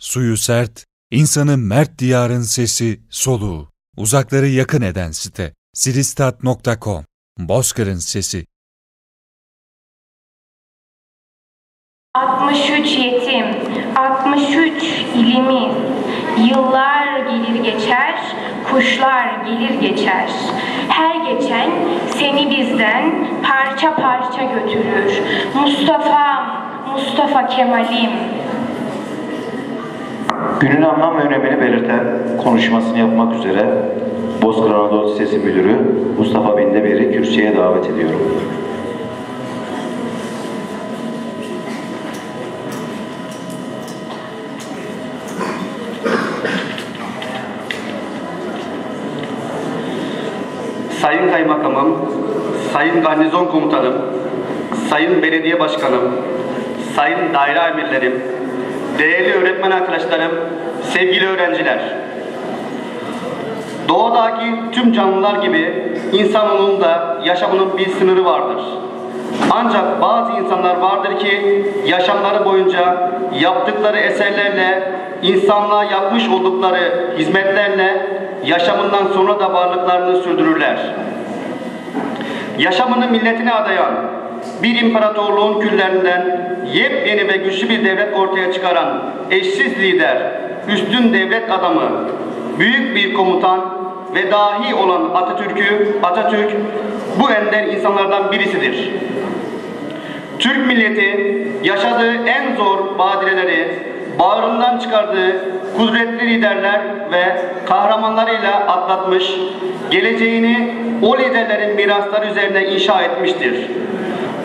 Suyu sert, insanı mert diyarın sesi, soluğu. Uzakları yakın eden site. siristat.com Bozkır'ın sesi. 63 yetim, 63 ilimiz. Yıllar gelir geçer, kuşlar gelir geçer. Her geçen seni bizden parça parça götürür. Mustafa'm, Mustafa Kemal'im. Günün anlam ve önemini belirten konuşmasını yapmak üzere Bozkır Anadolu Lisesi Müdürü Mustafa Bindeber'i kürsüye davet ediyorum. Sayın Kaymakamım, Sayın Garnizon Komutanım, Sayın Belediye Başkanım, Sayın Daire Emirlerim, değerli öğretmen arkadaşlarım, sevgili öğrenciler. Doğadaki tüm canlılar gibi insanoğlunun da yaşamının bir sınırı vardır. Ancak bazı insanlar vardır ki yaşamları boyunca yaptıkları eserlerle, insanlığa yapmış oldukları hizmetlerle yaşamından sonra da varlıklarını sürdürürler. Yaşamını milletine adayan, bir imparatorluğun küllerinden yepyeni ve güçlü bir devlet ortaya çıkaran eşsiz lider, üstün devlet adamı, büyük bir komutan ve dahi olan Atatürk'ü, Atatürk bu ender insanlardan birisidir. Türk milleti yaşadığı en zor badireleri bağrından çıkardığı kudretli liderler ve kahramanlarıyla atlatmış, geleceğini o liderlerin mirasları üzerine inşa etmiştir.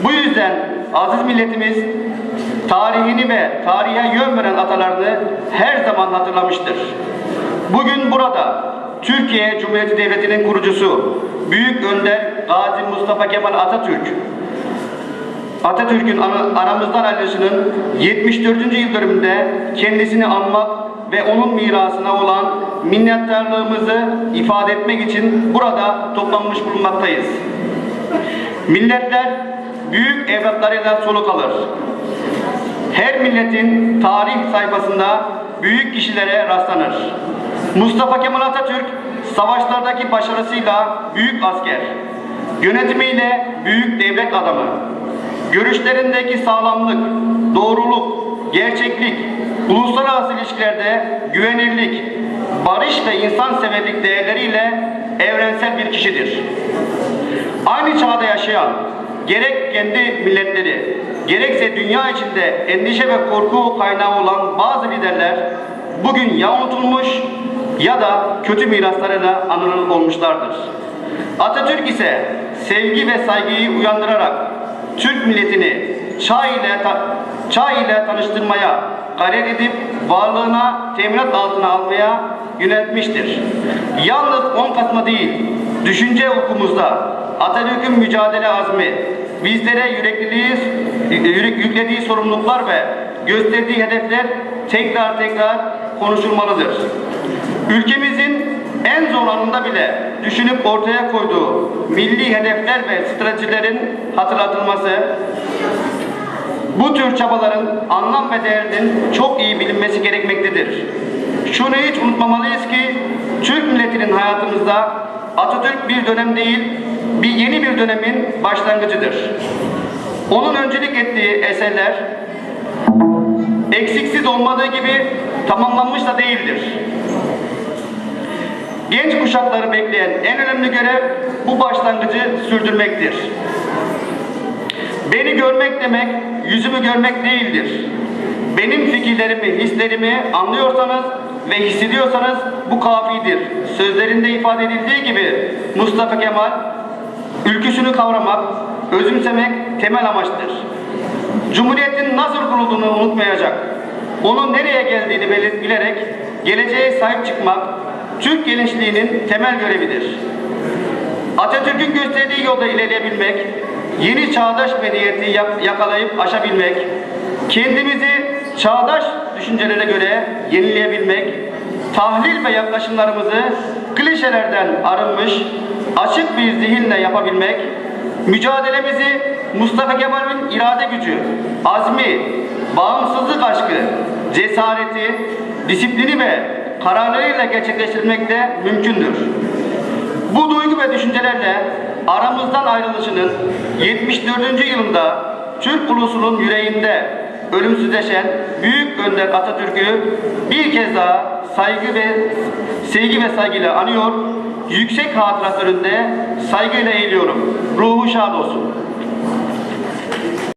Bu yüzden aziz milletimiz tarihini ve tarihe yön veren atalarını her zaman hatırlamıştır. Bugün burada Türkiye Cumhuriyeti Devleti'nin kurucusu Büyük Önder Gazi Mustafa Kemal Atatürk Atatürk'ün aramızdan ayrılışının 74. yıl dönümünde kendisini anmak ve onun mirasına olan minnettarlığımızı ifade etmek için burada toplanmış bulunmaktayız. Milletler büyük evlatlarıyla soluk alır. Her milletin tarih sayfasında büyük kişilere rastlanır. Mustafa Kemal Atatürk savaşlardaki başarısıyla büyük asker, yönetimiyle büyük devlet adamı, görüşlerindeki sağlamlık, doğruluk, gerçeklik, uluslararası ilişkilerde güvenirlik, barış ve insanseverlik değerleriyle evrensel bir kişidir. Aynı çağda yaşayan, gerek kendi milletleri, gerekse dünya içinde endişe ve korku kaynağı olan bazı liderler bugün ya unutulmuş ya da kötü miraslarıyla anılır olmuşlardır. Atatürk ise sevgi ve saygıyı uyandırarak Türk milletini çağ ile, ta- çağ ile tanıştırmaya gayret edip varlığına teminat altına almaya yöneltmiştir. Yalnız 10 Kasım'da değil, düşünce okumuzda Atatürk'ün mücadele azmi, bizlere yürekliliği, yürek- yüklediği sorumluluklar ve gösterdiği hedefler tekrar tekrar konuşulmalıdır. Ülkemizin en zor anında bile düşünüp ortaya koyduğu milli hedefler ve stratejilerin hatırlatılması, bu tür çabaların anlam ve değerinin çok iyi bilinmesi gerekmektedir. Şunu hiç unutmamalıyız ki Türk milletinin hayatımızda Atatürk bir dönem değil, bir yeni bir dönemin başlangıcıdır. Onun öncülük ettiği eserler eksiksiz olmadığı gibi tamamlanmış da değildir. Genç kuşakları bekleyen en önemli görev bu başlangıcı sürdürmektir. Beni görmek demek yüzümü görmek değildir. Benim fikirlerimi, hislerimi anlıyorsanız ve hissediyorsanız bu kafidir. Sözlerinde ifade edildiği gibi Mustafa Kemal ülküsünü kavramak, özümsemek temel amaçtır. Cumhuriyetin nasıl kurulduğunu unutmayacak, onun nereye geldiğini bilerek geleceğe sahip çıkmak Türk gençliğinin temel görevidir. Atatürk'ün gösterdiği yolda ilerleyebilmek, yeni çağdaş medeniyeti yak- yakalayıp aşabilmek, kendimizi çağdaş düşüncelere göre yenileyebilmek, tahlil ve yaklaşımlarımızı klişelerden arınmış, açık bir zihinle yapabilmek, mücadelemizi Mustafa Kemal'in irade gücü, azmi, bağımsızlık aşkı, cesareti, disiplini ve kararlarıyla gerçekleştirmekte mümkündür. Bu duygu ve düşüncelerle aramızdan ayrılışının 74. yılında Türk ulusunun yüreğinde ölümsüzleşen Büyük Önder Atatürk'ü bir kez daha saygı ve sevgi ve saygıyla anıyor, yüksek hatırat önünde saygıyla eğiliyorum. Ruhu şad olsun.